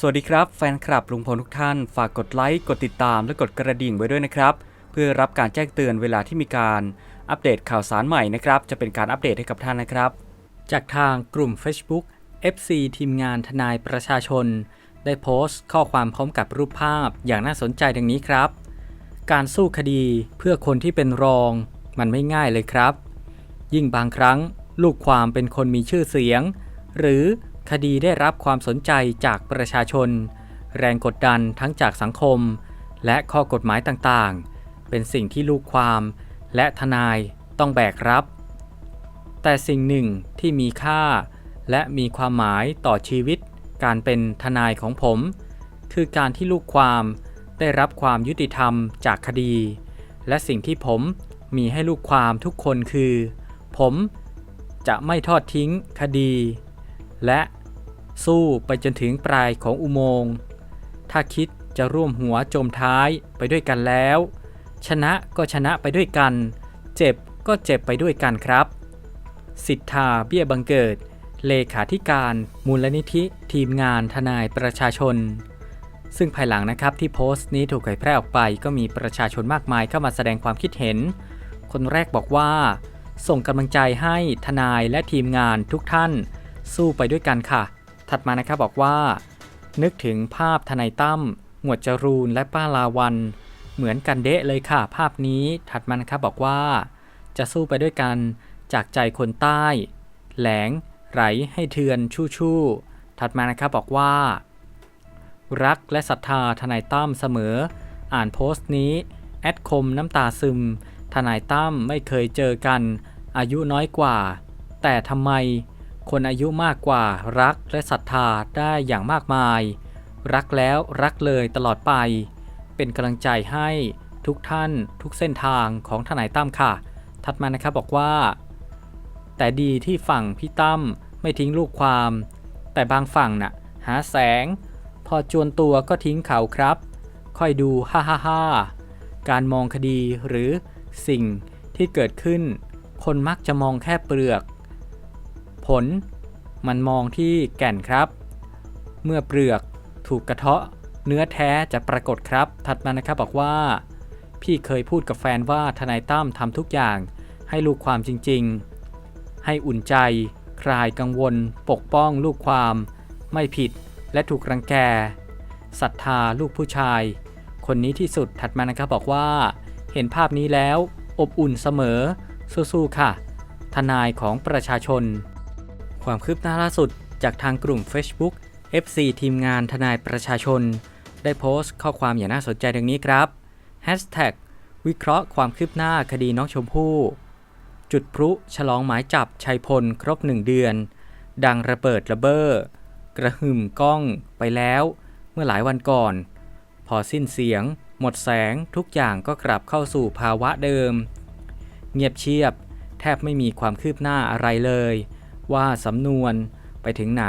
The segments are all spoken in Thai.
สวัสดีครับแฟนคลับลุงพลทุกท่าน ฝากกดไลค์ กดติดตามและกดกระดิ่งไว้ด้วยนะครับ เพื่อรับการแจ้งเตือนเวลาที่มีการอัปเดตข่าวสารใหม่นะครับ จะเป็นการอัปเดตให้กับท่านนะครับ จากทางกลุ่ม Facebook FC ทีมงานทนายประชาชน ได้โพสต์ข้อความพร้อมกับรูปภาพอย่างน่าสนใจดังนี้ครับ การสู้คดีเพื่อคนที่เป็นรองมันไม่ง่ายเลยครับ ยิ่งบางครั้งลูกความเป็นคนมีชื่อเสียง หรือ คดีได้รับความสนใจจากประชาชน แรงกดดันทั้งจากสังคม และข้อกฎหมายต่างๆ เป็นสิ่งที่ลูกความ และทนายต้องแบกรับ แต่สิ่งหนึ่งที่มีค่า และมีความหมายต่อชีวิต การเป็นทนายของผม คือการที่ลูกความได้รับความยุติธรรมจากคดี และสิ่งที่ผมมีให้ลูกความทุกคนคือ ผมจะไม่ทอดทิ้งคดี และ สู้ไปจนถึงปลายของอุโมงค์ ถ้าคิดจะร่วมหัวจมท้ายไปด้วยกันแล้ว ชนะก็ชนะไปด้วยกัน เจ็บก็เจ็บไปด้วยกันครับ สิทธาเบี้ยบังเกิด เลขาธิการมูลนิธิทีมงานทนายประชาชน ซึ่งภายหลังนะครับที่โพสต์นี้ถูกเผยแพร่ออกไป ก็มีประชาชนมากมายเข้ามาแสดงความคิดเห็น คนแรกบอกว่า ส่งกำลังใจให้ทนายและทีมงานทุกท่าน สู้ไปด้วยกันค่ะ ถัดมานะครับบอกว่า นึกถึงภาพทนายตั้มหมวดจรูนและป้าลาวัน เหมือนกันเดะเลยค่ะ ภาพนี้ถัดมานะครับบอกว่า จะสู้ไปด้วยกันจากใจคนใต้ แหลงไหลให้เทือนชู่ชู่ถัดมานะครับบอกว่า รักและศรัทธาทนายตั้มเสมอ อ่านโพสต์นี้ แอดคมน้ำตาซึม ทนายตั้มไม่เคยเจอกัน อายุน้อยกว่า แต่ทำไม คนอายุมากกว่ารักและศรัทธาได้อย่างมากมาย รักแล้วรักเลยตลอดไป เป็นกำลังใจให้ทุกท่านทุกเส้นทางของทนายตั้มค่ะ ถัดมานะครับบอกว่า แต่ดีที่ฝั่งพี่ตั้มไม่ทิ้งลูกความ แต่บางฝั่งน่ะหาแสง พอจวนตัวก็ทิ้งเขาครับ ค่อยดูฮ่าฮ่าฮ่าการมองคดีหรือสิ่งที่เกิดขึ้น คนมักจะมองแค่เปลือก ผล มันมองที่แก่นครับ เมื่อเปลือกถูกกระเทาะ เนื้อแท้จะปรากฏครับ ถัดมานะครับบอกว่า พี่เคยพูดกับแฟนว่าทนายตั้มทำทุกอย่างให้ลูกความจริง ๆ ให้อุ่นใจ คลายกังวล ปกป้องลูกความ ไม่ผิดและถูกรังแกศรัทธาลูกผู้ชาย คนนี้ที่สุดถัดมานะครับบอกว่า เห็นภาพนี้แล้ว อบอุ่นเสมอสู้ๆค่ะ ทนายของประชาชน ความคืบหน้าล่าสุดจากทางกลุ่ม Facebook FC ทีมงานทนายประชาชน ได้โพสต์ข้อความอย่างน่าสนใจดังนี้ครับ Hashtag วิเคราะห์ความคืบหน้าคดีน้องชมพู่ จุดพลุฉลองหมายจับชัยพลครบหนึ่งเดือน ดังระเบิดระเบ้อกระหึ่มกล้องไปแล้วเมื่อหลายวันก่อน พอสิ้นเสียง หมดแสงทุกอย่างก็กลับเข้าสู่ภาวะเดิม เงียบเชียบ แทบไม่มีความคืบหน้าอะไรเลย ว่าสำนวนไปถึงไหน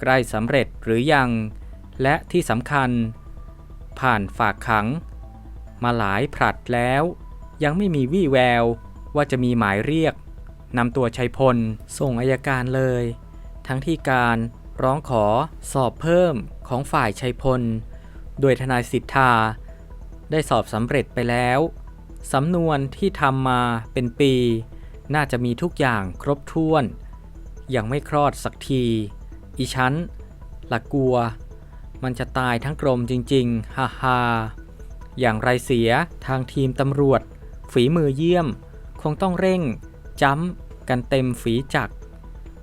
ใกล้สำเร็จหรือยัง และที่สำคัญ ผ่านฝากขัง มาหลายผลัดแล้ว ยังไม่มีวี่แววว่าจะมีหมายเรียกนำตัวชัยพล ส่งอายการเลย ทั้งที่การร้องขอสอบเพิ่มของฝ่ายชัยพล โดยทนายสิทธา ได้สอบสำเร็จไปแล้วสำนวนที่ทำมาเป็นปี น่าจะมีทุกอย่างครบถ้วน ยังไม่คลอดสักที อีชั้นละกลัว มันจะตายทั้งกรมจริงๆ ฮ่าฮาอย่างไรเสียทางทีมตำรวจ ฝีมือเยี่ยม คงต้องเร่ง จ้ำ กันเต็มฝีจักร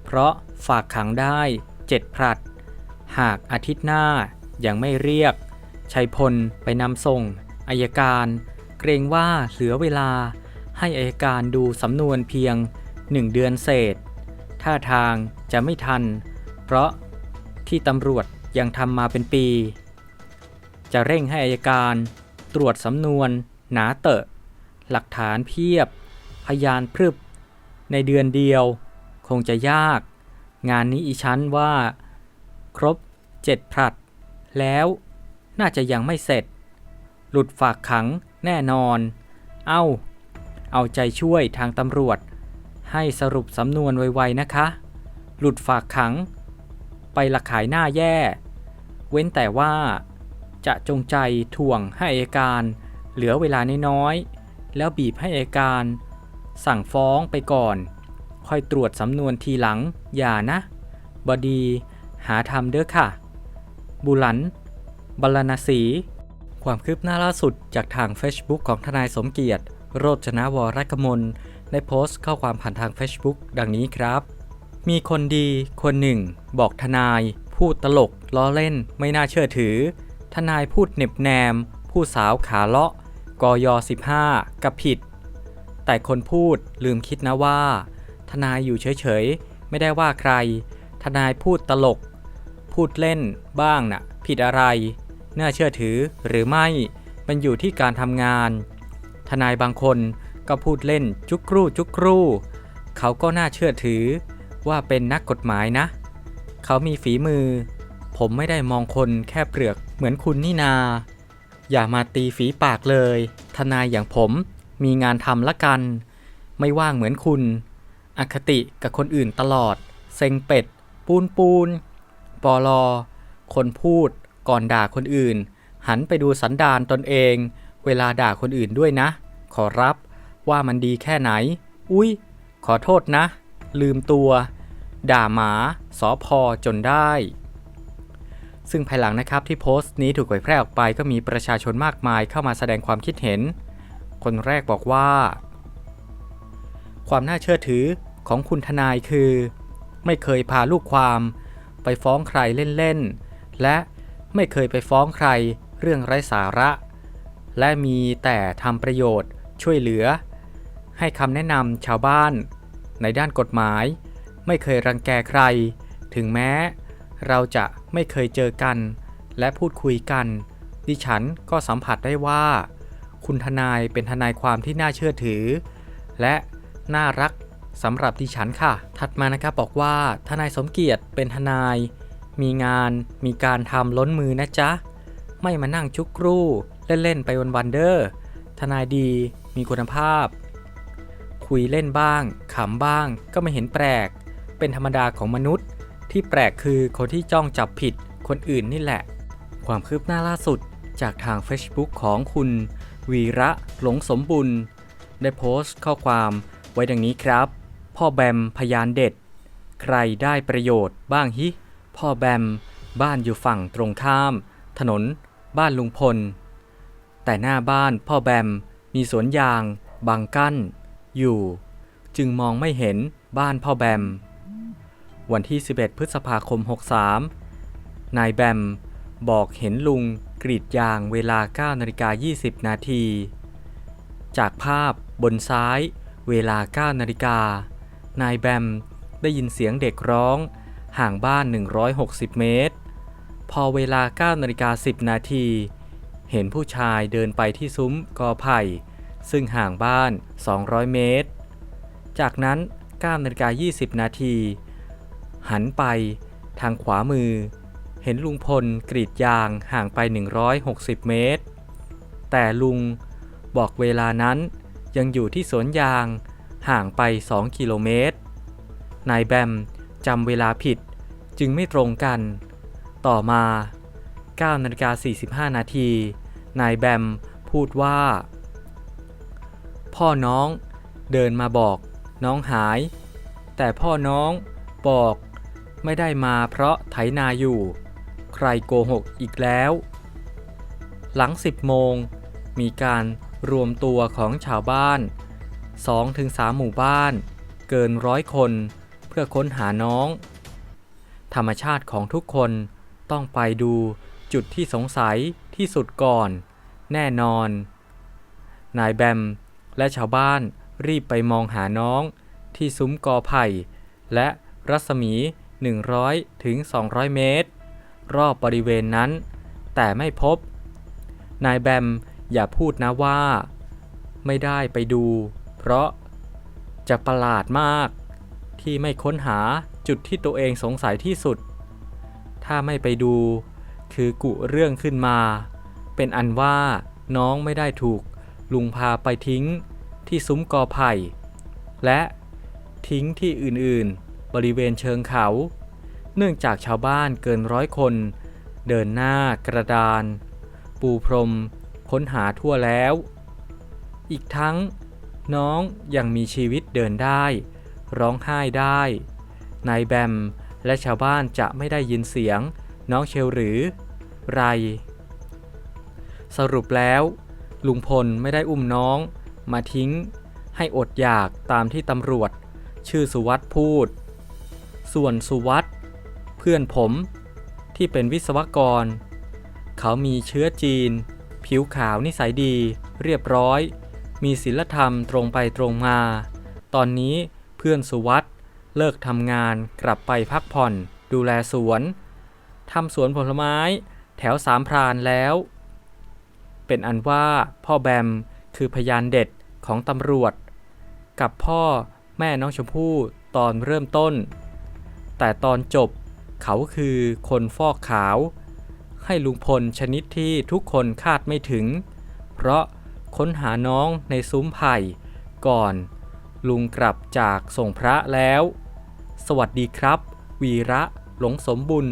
เพราะฝากขังได้เจ็ดผลัด หากอาทิตย์หน้ายังไม่เรียก ชัยพลไปนำส่งอายการ เกรงว่าเหลือเวลาให้อายการดูสำนวนเพียงหนึ่งเดือนเศษ ท่าทางจะไม่ทัน เพราะที่ตำรวจยังทำมาเป็นปี จะเร่งให้อายการ ตรวจสำนวน หนาเตอะหลักฐานเพียบ พยานพรึบ ในเดือนเดียว คงจะยาก งานนี้อีชั้นว่า ครบเจ็ดผลัด แล้วน่าจะยังไม่เสร็จ หลุดฝากขังแน่นอน เอาเอาใจช่วยทางตำรวจ ให้สรุปสำนวนไวๆนะคะ หลุดฝากขัง ไปละขายหน้าแย่ เว้นแต่ว่า จะจงใจถ่วงให้อัยการ เหลือเวลาน้อยๆ แล้วบีบให้อัยการ สั่งฟ้องไปก่อน ค่อยตรวจสำนวนทีหลัง อย่านะ บดีหาทำเด้อค่ะ บุหลัน บรรณสี ความคืบหน้าล่าสุดจากทาง Facebook ของทนายสมเกียรติ โรจนวรกมล ได้โพสต์ข้อความผ่านทาง Facebook ดังนี้ครับ มีคนดีคนหนึ่ง บอกทนาย พูดตลกล้อเล่นไม่น่าเชื่อถือ ทนายพูดเน็บแนม ผู้สาวขาเลาะกย15กับผิด แต่คนพูดลืมคิดนะว่า ทนายอยู่เฉยๆ ไม่ได้ว่าใคร ทนายพูดตลก พูดเล่นบ้างน่ะ ผิดอะไร น่าเชื่อถือหรือไม่ มันอยู่ที่การทำงาน ทนายบางคน ก็พูดเล่นจุกรูจุกรูเขาก็น่าเชื่อถือว่าเป็นนักกฎหมายนะ เขามีฝีมือ ผมไม่ได้มองคนแค่เปลือกเหมือนคุณนี่นา อย่ามาตีฝีปากเลย ทนายอย่างผมมีงานทำละกัน ไม่ว่างเหมือนคุณ อคติกับคนอื่นตลอด เซ็งเป็ด ปูนปูน ปอลอ คนพูดก่อนด่าคนอื่น หันไปดูสันดานตนเอง เวลาด่าคนอื่นด้วยนะ ขอรับ ว่ามันดีแค่ไหน อุ๊ย ขอโทษนะ ลืมตัว ด่าหมาสอพอจนได้ ซึ่งภายหลังนะครับที่โพสต์นี้ถูกเผยแพร่ออกไปก็มีประชาชนมากมายเข้ามาแสดงความคิดเห็น คนแรกบอกว่า ความน่าเชื่อถือของคุณทนายคือ ไม่เคยพาลูกความ ไปฟ้องใครเล่นๆ และไม่เคยไปฟ้องใครเรื่องไร้สาระ และมีแต่ทำประโยชน์ช่วยเหลือ ให้คำแนะนำชาวบ้าน ในด้านกฎหมาย ไม่เคยรังแกใคร ถึงแม้ เราจะไม่เคยเจอกัน และพูดคุยกัน ดิฉันก็สัมผัสได้ว่า คุณทนายเป็นทนายความที่น่าเชื่อถือ และน่ารักสำหรับดิฉันค่ะ ถัดมานะครับบอกว่าทนายสมเกียรติเป็นทนาย มีงาน มีการทำล้นมือนะจ๊ะ ไม่มานั่งชุกครู่ เล่น ๆ ไปวันๆเดอร์ ทนายดี มีคุณภาพ คุยเล่นบ้าง ขำบ้าง ก็ไม่เห็นแปลก เป็นธรรมดาของมนุษย์ ที่แปลกคือคนที่จ้องจับผิดคนอื่นนี่แหละ ความคืบหน้าล่าสุดจากทาง Facebook ของคุณ วีระหลงสมบุญ ได้โพสต์ข้อความไว้ดังนี้ครับ พ่อแบมพยานเด็ด ใครได้ประโยชน์บ้างฮิ พ่อแบม บ้านอยู่ฝั่งตรงข้าม ถนน บ้านลุงพล แต่หน้าบ้านพ่อแบมมีสวนยาง บางกั้น อยู่ จึงมองไม่เห็นบ้านพ่อแบม วันที่ 11 พฤษภาคม 63 นายแบมบอกเห็นลุงกรีดยางเวลา 9นาฬิกา20 นาที จากภาพบนซ้ายเวลา 9นาฬิกา นายแบมได้ยินเสียงเด็กร้องห่างบ้าน 160 เมตร พอเวลา 9นาฬิกา10 นาที เห็นผู้ชายเดินไปที่ซุ้มกอไผ่ ซึ่งห่างบ้าน 200 เมตร จากนั้น9นาฬิกา20 นาที หันไปทางขวามือ เห็นลุงพลกรีดยางห่างไป 160 เมตร แต่ลุงบอกเวลานั้นยังอยู่ที่สวนยางห่างไป 2 กิโลเมตร นายแบมจำเวลาผิดจึงไม่ตรงกัน ต่อมา9นาฬิกา45 นาที นายแบมพูดว่า พ่อน้องเดินมาบอก น้องหาย แต่พ่อน้องบอก ไม่ได้มาเพราะไถนาอยู่ ใครโกหกอีกแล้ว หลัง10โมง มีการรวมตัวของชาวบ้าน 2-3 หมู่บ้าน เกินร้อยคนเพื่อค้นหาน้อง ธรรมชาติของทุกคนต้องไปดูจุดที่สงสัยที่สุดก่อน แน่นอน นายแบม และชาวบ้านรีบไปมองหาน้อง ที่ซุ้มกอไผ่ และรัศมี 100ถึง200 เมตร รอบบริเวณนั้น แต่ไม่พบ นายแบมอย่าพูดนะว่า ไม่ได้ไปดู เพราะจะประหลาดมาก ที่ไม่ค้นหาจุดที่ตัวเองสงสัยที่สุด ถ้าไม่ไปดู คือกุเรื่องขึ้นมา เป็นอันว่าน้องไม่ได้ถูก ลุงพาไปทิ้งที่ซุ้มกอไผ่ และทิ้งที่อื่นๆ บริเวณเชิงเขา เนื่องจากชาวบ้านเกินร้อยคน เดินหน้ากระดาน ปูพรม ค้นหาทั่วแล้ว อีกทั้งน้องยังมีชีวิตเดินได้ ร้องไห้ได้นายแบมและชาวบ้านจะไม่ได้ยินเสียงน้องเชลหรือไร สรุปแล้ว ลุงพลไม่ได้อุ้มน้อง มาทิ้ง ให้อดอยากตามที่ตำรวจ ชื่อสุวัตพูด ส่วนสุวัตเพื่อนผมที่เป็นวิศวกร เขามีเชื้อจีน ผิวขาวนิสัยดี เรียบร้อย มีศีลธรรมตรงไปตรงมา ตอนนี้เพื่อนสุวัตเลิกทำงานกลับไปพักผ่อน ดูแลสวนทำสวนผลไม้ แถวสามพรานแล้ว เป็นอันว่าพ่อแบมคือพยานเด็ดของตำรวจ กับพ่อแม่น้องชมพู่ตอนเริ่มต้น แต่ตอนจบเขาคือคนฟอกขาว ให้ลุงพลชนิดที่ทุกคนคาดไม่ถึง เพราะค้นหาน้องในซุ้มไผ่ก่อน ลุงกลับจากส่งพระแล้ว สวัสดีครับ วีระหลงสมบุญ